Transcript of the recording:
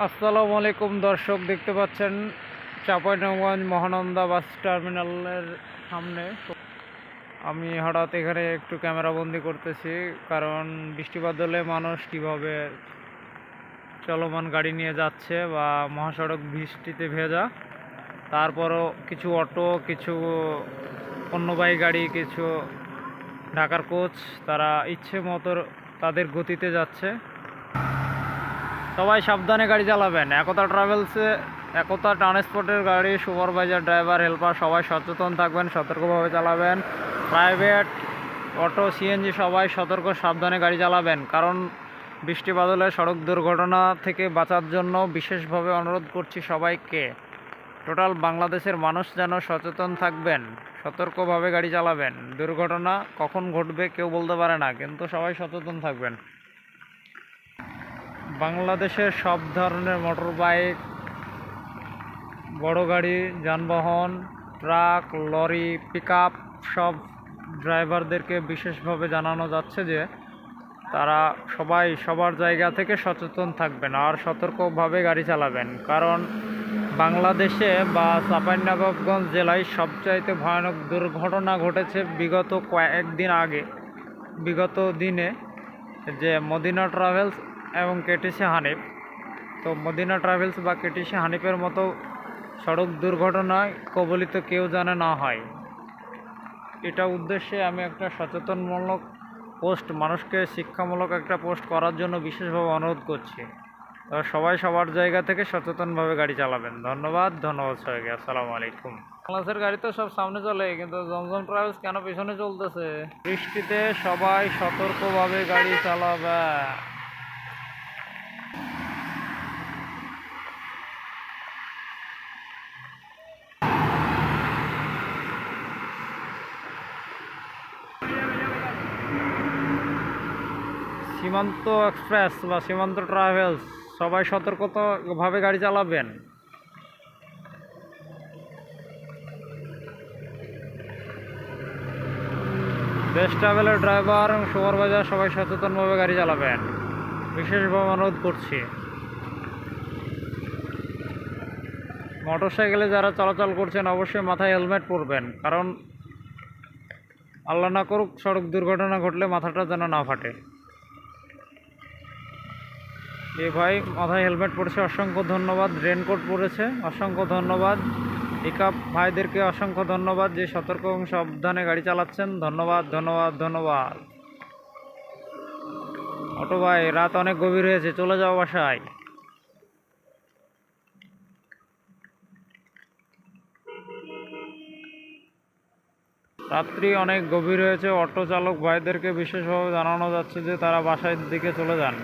আসসালামু আলাইকুম, দর্শক দেখতে পাচ্ছেন চাঁপাইনগঞ্জ মহানন্দা বাস টার্মিনালের সামনে। আমি হঠাৎ এখানে একটু ক্যামেরা বন্দি করতেছি, কারণ বৃষ্টিপাত হলে মানুষ কীভাবে চলমান গাড়ি নিয়ে যাচ্ছে বা মহাসড়ক বৃষ্টিতে ভেজা। তারপরও কিছু অটো, কিছু পণ্যবাহী গাড়ি, কিছু ঢাকার কোচ, তারা ইচ্ছে মতো তাদের গতিতে যাচ্ছে। সবাই সাবধানে গাড়ি চালাবেন। একতা ট্রাভেলসে একতা ট্রান্সপোর্টের গাড়ি সুপারভাইজার ড্রাইভার হেল্পার সবাই সচেতন থাকবেন, সতর্কভাবে চালাবেন। প্রাইভেট অটো সিএনজি সবাই সতর্ক, সাবধানে গাড়ি চালাবেন। কারণ বৃষ্টি বাদলে সড়ক দুর্ঘটনা থেকে বাঁচার জন্য বিশেষভাবে অনুরোধ করছি সবাইকে। টোটাল বাংলাদেশের মানুষ যেন সচেতন থাকবেন, সতর্কভাবে গাড়ি চালাবেন। দুর্ঘটনা কখন ঘটবে কেউ বলতে পারে না, কিন্তু সবাই সচেতন থাকবেন। বাংলাদেশের সব ধরনের মোটর বাইক বড় গাড়ি, যানবাহন, ট্রাক, লরি, পিকআপ সব ড্রাইভারদেরকে বিশেষভাবে জানানো যাচ্ছে যে তারা সবাই সবার জায়গা থেকে সচেতন থাকবেন আর সতর্কভাবে গাড়ি চালাবেন। কারণ বাংলাদেশে বা চাঁপাইনবাবগঞ্জ জেলায় সবচাইতে ভয়ানক দুর্ঘটনা ঘটেছে বিগত কয়েকদিন আগে। বিগত দিনে যে মদিনা ট্রাভেলস এবং কেটিসি হানিফ তো মদিনা ট্রাভেলস বা কেটিসি হানিফের মতো সড়ক দুর্ঘটনায় কবলিত কেউ জানে না হয়। এটা উদ্দেশ্যে আমি একটা সচেতনমূলক পোস্ট, মানুষকে শিক্ষামূলক একটা পোস্ট করার জন্য বিশেষভাবে অনুরোধ করছি। তো সবাই সবার জায়গা থেকে সচেতনভাবে গাড়ি চালাবেন। ধন্যবাদ ধন্যবাদ সবাইকে। আসসালামু আলাইকুম। বাংলাদেশের গাড়ি তো সব সামনে চলে, কিন্তু জমজম ট্রাভেলস কেন পিছনে চলতেছে? বৃষ্টিতে সবাই সতর্কভাবে গাড়ি চালাবে। সীমান্ত এক্সপ্রেস বা সীমান্ত ট্রাভেলস, সবাই সতর্কতাভাবে গাড়ি চালাবেন। দেশ ট্রাভেলের ড্রাইভার এবং সুপারভাইজার সবাই সচেতনভাবে গাড়ি চালাবেন। বিশেষভাবে অনুরোধ করছি। মোটরসাইকেলে যারা চলাচল করছেন, অবশ্যই মাথায় হেলমেট পরবেন, কারণ আল্লাহ না করুক, সড়ক দুর্ঘটনা ঘটলে মাথাটা যেন না ফাটে। এ ভাই, মাথায় হেলমেট পরেছে, অসংখ্য ধন্যবাদ। রেনকোট পরেছে, অসংখ্য ধন্যবাদ। পিকআপ ভাইদেরকে অসংখ্য ধন্যবাদ যে সতর্ক এবং সাবধানে গাড়ি চালাচ্ছেন। ধন্যবাদ ধন্যবাদ ধন্যবাদ। অটো ভাই, রাত অনেক গভীর হয়েছে, চলে যাও বাসায়। রাত্রি অনেক গভীর হয়েছে, অটো চালক ভাইদেরকে বিশেষভাবে জানানো যাচ্ছে যে তারা বাসায় দিকে চলে যান।